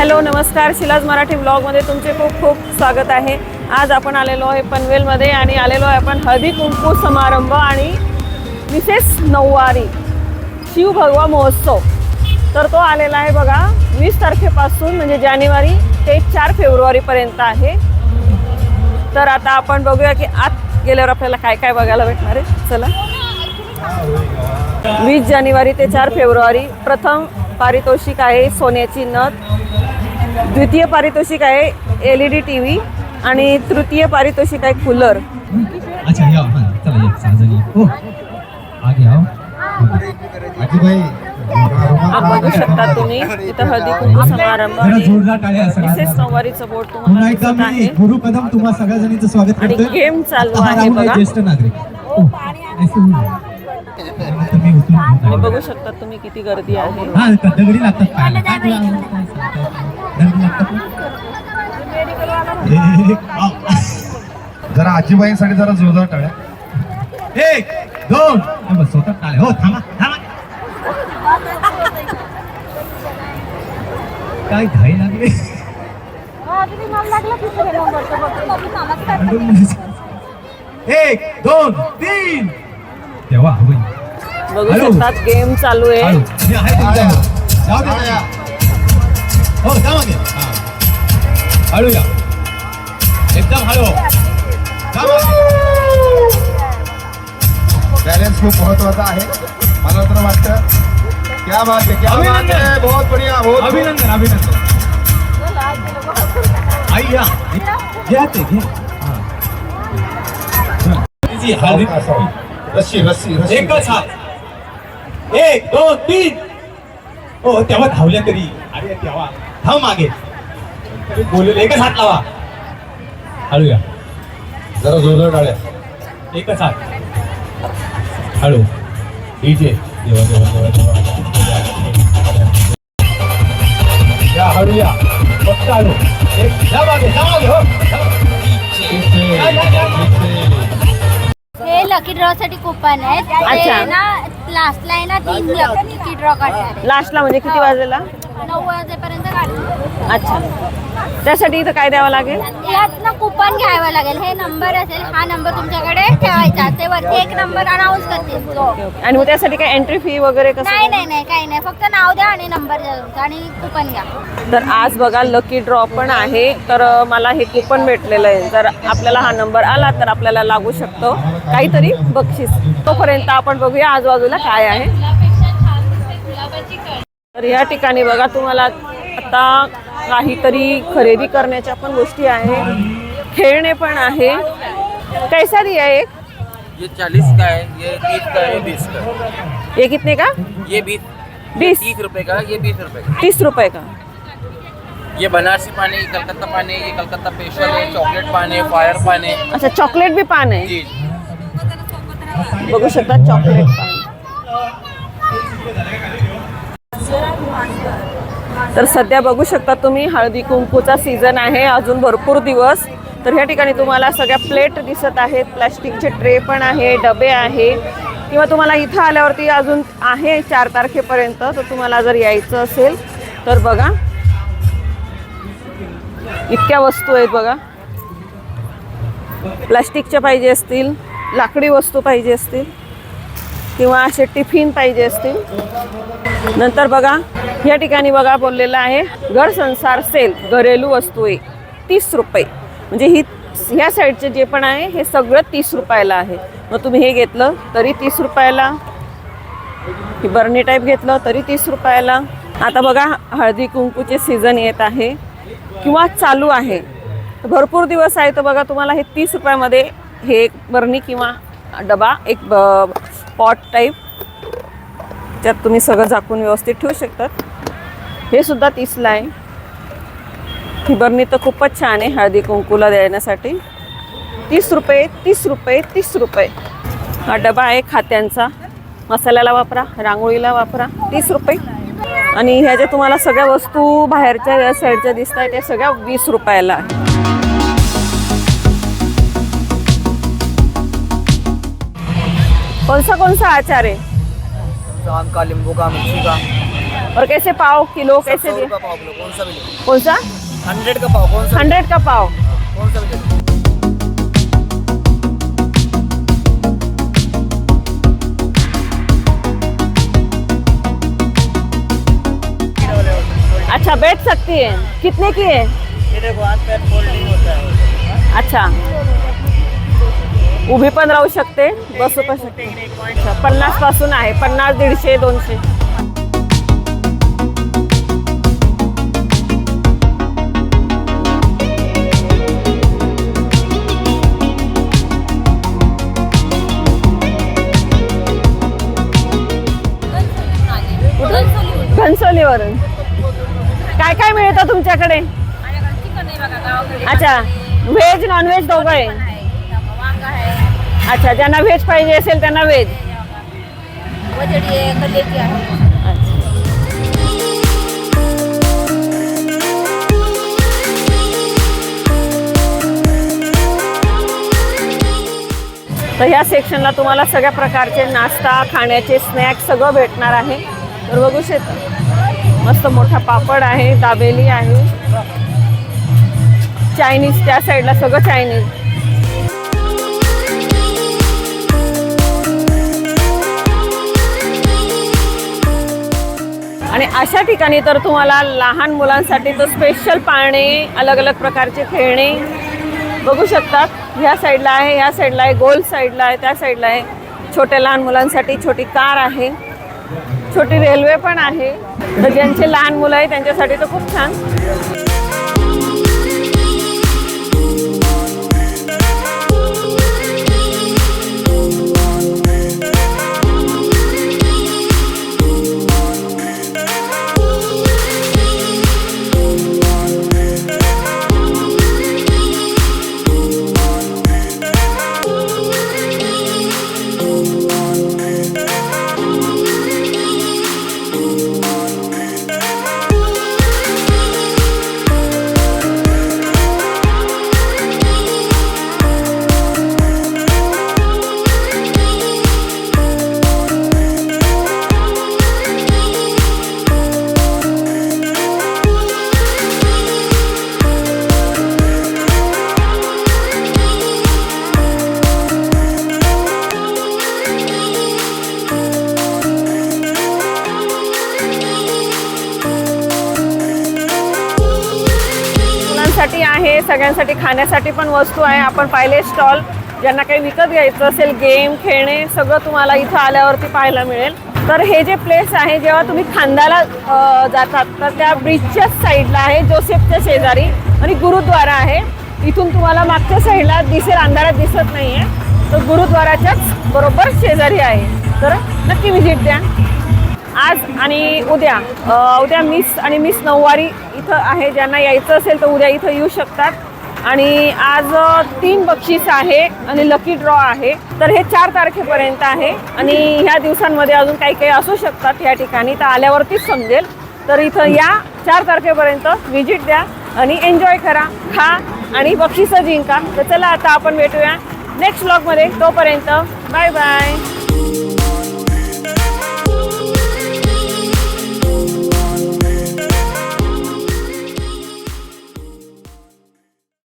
Hello नमस्कार. शिलाज मराठी ब्लॉगमध्ये तुमचे खूप खूप स्वागत आहे. आज आपण आलेलो आहे पनवेलमध्ये आणि आलेलो आहे आपण हळदी कुंकू समारंभ आणि विशेष नऊवारी शिवभगवा महोत्सव. तर तो आलेला आहे बघा वीस तारखेपासून म्हणजे जानेवारी ते चार फेब्रुवारीपर्यंत आहे. तर आता आपण बघूया की आत गेल्यावर आपल्याला काय काय बघायला भेटणार आहे. चला. वीस जानेवारी ते चार फेब्रुवारी प्रथम पारितोषिक आहे सोन्याची नथ. द्वितीय पारितोषिक आहे L E D T V आणि तृतीय पारितोषिक आहे कूलर. अच्छा या हा चला या सहाजणी हो आगे आओ. आजीबाई हा बघू शकता तुम्ही इथं हळदी कुंकू समारंभ जरा आणि जोरदार टाळ्या मिसेस सगळ्यांना. नऊवारीचं बोर्ड पुन्हा तुम्हाला एकदा दिसत मी आहे. गुरु कदम तुम्हा सगळ्या जणींचं स्वागत आणि करतोय. गेम चालू आता आहे राहून बघा. ज्येष्ठ नागरिक. ओ, ऐसे होऊ नये. आणि. बघू शकता तुम्ही किती गर्दी आहे. हा दगडी लागतात. जरा आजीबाईंसाठी जरा जोरदार टाळ्या. एक दोन. हे स्वतः टाळ्या. हो थांबा थांबा. काय घाई लागली? एक दोन तीन. तेव्हा हवं. बघू हॅलो. शकतात गेम चालू. आहे. आहे. हो हा. एकदम हळू. बॅलन्स खूप महत्त्वाचा आहे. मला तर वाटतं क्या बात है क्या बात अभिनंदन. है. बहुत बढ़िया बहुत अभिनंदन अभिनंदन. आई या. घ्या ते घे. हा. जी, हळदी. रस्सी रस्सी रस्सी. एकच हात. एक दोन तीन. हो तेव्हा धावल्या तरी. अरे तेव्हा. धाव मागे. बोलले एकच हात लावा. हळू या जरा जोरदार टाळ्या. एकच हात. हळू. डीजे. देवा देवा देवा देवा. या हळू या फक्त हळू. एक जा मागे जा मागे हो. हे लकी ड्रॉ साठी कुपन आहेत अच्छा. ते ना लास्टला आहे ना तीन लकी ड्रॉ काढणार आहे. लास्टला म्हणजे किती वाजेला नऊ वाजेपर्यंत काढणार अच्छा त्यासाठी इथं काय द्यावं लागेल? यात ना कुपन घ्यावं लागेल. हे नंबर असेल हा नंबर तुमच्याकडे ठेवायचा. ते वरती एक नंबर अनाऊन्स करतील. आणि मग त्यासाठी काय एंट्री फी वगैरे कसं नाही नाही नाही काही नाही. फक्त नाव द्या आणि नंबर द्या तुमचा आणि कुपन घ्या. तर आज बघा लकी ड्रॉ पण आहे. तर मला हे कुपन भेटलेलं आहे. जर आपल्याला हा नंबर आला तर आपल्याला लागू शकतो. काहीतरी बक्षीस. तोपर्यंत आपण बघूया आजूबाजूला काय आहे. तर या ठिकाणी बघा तुम्हाला आता काहीतरी खरेदी करण्याच्या पण गोष्टी आहे. खेळणे पण आहे. कैसा दिया एक? ये चालीस का है ये तीस का है बीस का ये कितने का? ये बीस बीस तीस रुपए का ये बीस रुपए का? तीस रुपये का? ये बनारसी पान है ये कलकत्ता पान है ये कलकत्ता स्पेशल है चॉकलेट पान है फायर पान है। अच्छा चॉकलेट भी पान आहे जी। बघू शकता चॉकलेट पान. तर सध्या बघू शकता तुम्ही हळदी कुंकूचा सीझन आहे अजून भरपूर दिवस. तर ह्या ठिकाणी तुम्हाला सगळ्या प्लेट दिसत आहेत प्लॅस्टिकचे ट्रे पण आहे डबे आहे. किंवा तुम्हाला इथं आल्यावरती अजून आहे चार तारखेपर्यंत तर तुम्हाला जर यायचं असेल तर बघा. इतक्या वस्तू आहेत बघा. प्लॅस्टिकच्या पाहिजे असतील लाकडी वस्तू पाहिजे असतील. किंवा असे टिफिन पाहिजे असतील. नंतर बघा या ठिकाणी बघा बोललेलं आहे घर संसार सेल घरेलू वस्तू आहे तीस रुपये. म्हणजे ही ह्या साईडचे जे पण आहे हे सगळं तीस रुपयाला आहे. मग तुम्ही हे घेतलं तरी तीस रुपयाला. ही बर्नी टाईप घेतलं तरी तीस रुपयाला. आता बघा हळदी कुंकूचे सीझन येत आहे किंवा चालू आहे. भरपूर दिवस आहे तर बघा तुम्हाला हे तीस रुपयामध्ये हे एक बर्नी किंवा डबा एक ब पॉट टाईप त्यात तुम्ही सगळं झाकून व्यवस्थित ठेवू शकतात. हे सुद्धा तीसला आहे. ही बरणी तर खूपच छान आहे हळदी कुंकूला देण्यासाठी. तीस रुपये तीस रुपये तीस रुपये. हा डबा आहे खात्यांचा. मसाल्याला वापरा रांगोळीला वापरा तीस रुपये. आणि ह्या ज्या तुम्हाला सगळ्या वस्तू बाहेरच्या या साईडच्या दिसत आहेत त्या सगळ्या वीस रुपयाला. आहे कौन सा कौन सा आचार है? आम का नींबू का मिर्ची का। और कैसे पाव किलो कैसे दिए कौन सा कौन सा हंड्रेड का पाव कौन सा हंड्रेड का पाव। कौन सा भी अच्छा बैठ सकती है। कितने की है? ये देखो हाथ पैर फोल्डिंग होता है। अच्छा। उभी पण राहू शकते बसू पण शकते. पन्नासपासून आहे पन्नास दीडशे दोनशे. घनसोलीवरून. काय काय मिळतं तुमच्याकडे? अच्छा व्हेज नॉन व्हेज दोघं आहे. अच्छा ज्यांना व्हेज पाहिजे असेल त्यांना व्हेज वजडी आहे कलेची आहे. तर ह्या सेक्शनला तुम्हाला सगळ्या प्रकारचे नाश्ता खाण्याचे स्नॅक्स सगळं भेटणार आहे. तर बघू शकता. मस्त मोठा पापड आहे दाबेली आहे. चायनीज त्या साईडला सगळं चायनीज आणि अशा ठिकाणी तर तुम्हाला लहान मुलांसाठी तर स्पेशल पाळणे अलग अलग प्रकारचे खेळणे बघू शकतात. ह्या साईडला आहे ह्या साईडला आहे गोल साईडला आहे त्या साईडला आहे. छोट्या लहान मुलांसाठी छोटी कार आहे. छोटी रेल्वे पण आहे. तर ज्यांचे लहान मुलं आहे त्यांच्यासाठी तर खूप छान. मुलांसाठी आहे सगळ्यांसाठी खाण्यासाठी पण वस्तू आहे. आपण पाहिले स्टॉल ज्यांना काही विकत घ्यायचं असेल गेम खेळणे सगळं तुम्हाला इथं आल्यावरती पाहायला मिळेल. तर हे जे प्लेस आहे जेव्हा तुम्ही खांद्याला जातात तर त्या ब्रिजच्याच साईडला आहे जोसेफच्या शेजारी आणि गुरुद्वारा आहे. इथून तुम्हाला मागच्या साईडला दिसेल अंधारात दिसत नाही आहे तर गुरुद्वाराच्याच बरोबर शेजारी आहे. तर नक्की व्हिजिट द्या. आज आणि उद्या उद्या मिस आणि मिस नऊवारी इथं आहे. ज्यांना यायचं असेल तर उद्या इथं येऊ शकतात. आणि आज तीन बक्षीस आहे आणि लकी ड्रॉ आहे. तर हे चार तारखेपर्यंत आहे. आणि ह्या दिवसांमध्ये अजून काही काही असू शकतात या ठिकाणी. तर आल्यावरतीच समजेल. तर इथं या चार तारखेपर्यंत व्हिजिट द्या आणि एन्जॉय करा खा आणि बक्षिसं जिंका. तर चला आता आपण भेटूया नेक्स्ट ब्लॉगमध्ये तोपर्यंत बाय बाय